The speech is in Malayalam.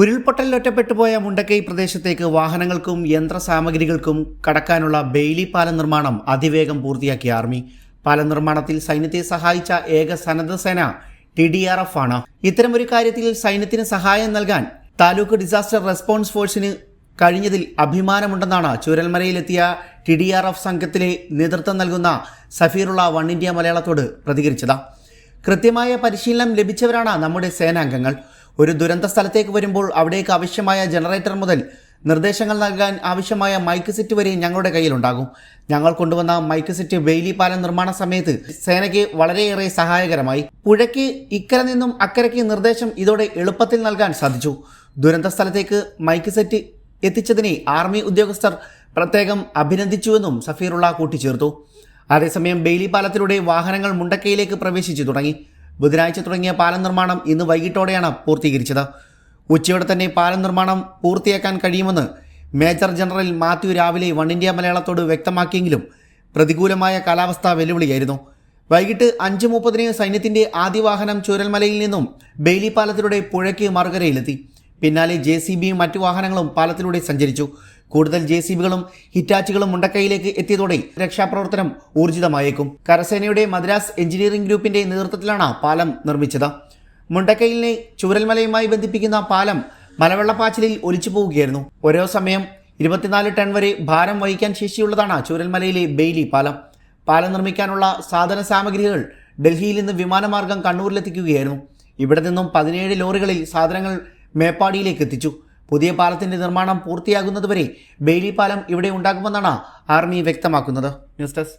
ഉരുൾപൊട്ടലിൽ ഒറ്റപ്പെട്ടു പോയ പ്രദേശത്തേക്ക് വാഹനങ്ങൾക്കും യന്ത്രസാമഗ്രികൾക്കും കടക്കാനുള്ള ബെയിലി പാലം നിർമ്മാണം അതിവേഗം പൂർത്തിയാക്കിയ ആർമി. പാലം നിർമ്മാണത്തിൽ സൈന്യത്തെ സഹായിച്ച ഏക സന്നദ്ധ സേന ടി ഡി ആർ എഫ് ആണ്. ഇത്തരമൊരു കാര്യത്തിൽ സൈന്യത്തിന് സഹായം നൽകാൻ താലൂക്ക് ഡിസാസ്റ്റർ റെസ്പോൺസ് ഫോഴ്സിന് കഴിഞ്ഞതിൽ അഭിമാനമുണ്ടെന്നാണ് ചുരൽമലയിലെത്തിയ ടി ഡി ആർ എഫ് സംഘത്തിലെ നേതൃത്വം നൽകുന്ന സഫീറുള്ള വൺ ഇന്ത്യ മലയാളത്തോട് പ്രതികരിച്ചത്. കൃത്യമായ പരിശീലനം ലഭിച്ചവരാണ് നമ്മുടെ സേനാംഗങ്ങൾ. ഒരു ദുരന്ത സ്ഥലത്തേക്ക് വരുമ്പോൾ അവിടേക്ക് ആവശ്യമായ ജനറേറ്റർ മുതൽ നിർദ്ദേശങ്ങൾ നൽകാൻ ആവശ്യമായ മൈക്ക് സെറ്റ് വരെ ഞങ്ങളുടെ കയ്യിലുണ്ടാകും. ഞങ്ങൾ കൊണ്ടുവന്ന മൈക്ക് സെറ്റ് ബെയിലി പാലം നിർമ്മാണ സമയത്ത് സേനയ്ക്ക് വളരെയേറെ സഹായകരമായി. പുഴയ്ക്ക് ഇക്കര നിന്നും അക്കരയ്ക്ക് നിർദ്ദേശം ഇതോടെ എളുപ്പത്തിൽ നൽകാൻ സാധിച്ചു. ദുരന്ത സ്ഥലത്തേക്ക് മൈക്ക് സെറ്റ് എത്തിച്ചതിനെ ആർമി ഉദ്യോഗസ്ഥർ പ്രത്യേകം അഭിനന്ദിച്ചുവെന്നും സഫീറുള്ള കൂട്ടിച്ചേർത്തു. അതേസമയം ബെയിലി പാലത്തിലൂടെ വാഹനങ്ങൾ മുണ്ടക്കയിലേക്ക് പ്രവേശിച്ചു തുടങ്ങി. ബുധനാഴ്ച തുടങ്ങിയ പാലം നിർമ്മാണം ഇന്ന് വൈകിട്ടോടെയാണ് പൂർത്തീകരിച്ചത്. ഉച്ചയോടെ തന്നെ പാലം നിർമ്മാണം പൂർത്തിയാക്കാൻ കഴിയുമെന്ന് മേജർ ജനറൽ മാത്യു രാവിലെ വൺ ഇന്ത്യ മലയാളത്തോട് വ്യക്തമാക്കിയെങ്കിലും പ്രതികൂലമായ കാലാവസ്ഥ വെല്ലുവിളിയായിരുന്നു. വൈകിട്ട് അഞ്ച് മുപ്പതിന് സൈന്യത്തിന്റെ ആദ്യ വാഹനം ചൂരൽമലയിൽ നിന്നും ബെയിലി പാലത്തിലൂടെ പുഴയ്ക്ക് മറുകരയിലെത്തി. പിന്നാലെ ജെ സി ബിയും മറ്റു വാഹനങ്ങളും പാലത്തിലൂടെ സഞ്ചരിച്ചു. കൂടുതൽ ജെ സി ബികളും ഹിറ്റാച്ചുകളും മുണ്ടക്കൈയിലേക്ക് എത്തിയതോടെ രക്ഷാപ്രവർത്തനം ഊർജിതമായേക്കും. കരസേനയുടെ മദ്രാസ് എഞ്ചിനീയറിംഗ് ഗ്രൂപ്പിന്റെ നേതൃത്വത്തിലാണ് പാലം നിർമ്മിച്ചത്. മുണ്ടക്കൈലിനെ ചൂരൽമലയുമായി ബന്ധിപ്പിക്കുന്ന പാലം മലവെള്ളപ്പാച്ചിലിൽ ഒലിച്ചു പോവുകയായിരുന്നു. ഓരോ സമയം ഇരുപത്തിനാല് ടൺ വരെ ഭാരം വഹിക്കാൻ ശേഷിയുള്ളതാണ് ചൂരൽമലയിലെ ബെയ്ലി പാലം. പാലം നിർമ്മിക്കാനുള്ള സാധന സാമഗ്രികൾ ഡൽഹിയിൽ നിന്ന് വിമാനമാർഗം കണ്ണൂരിലെത്തിക്കുകയായിരുന്നു. ഇവിടെ നിന്നും പതിനേഴ് ലോറികളിൽ സാധനങ്ങൾ മേപ്പാടിയിലേക്ക് എത്തിച്ചു. പുതിയ പാലത്തിന്റെ നിർമ്മാണം പൂർത്തിയാകുന്നതുവരെ ബെയിലി പാലം ഇവിടെ ഉണ്ടാകുമെന്നാണ് ആർമി വ്യക്തമാക്കുന്നത്. News desk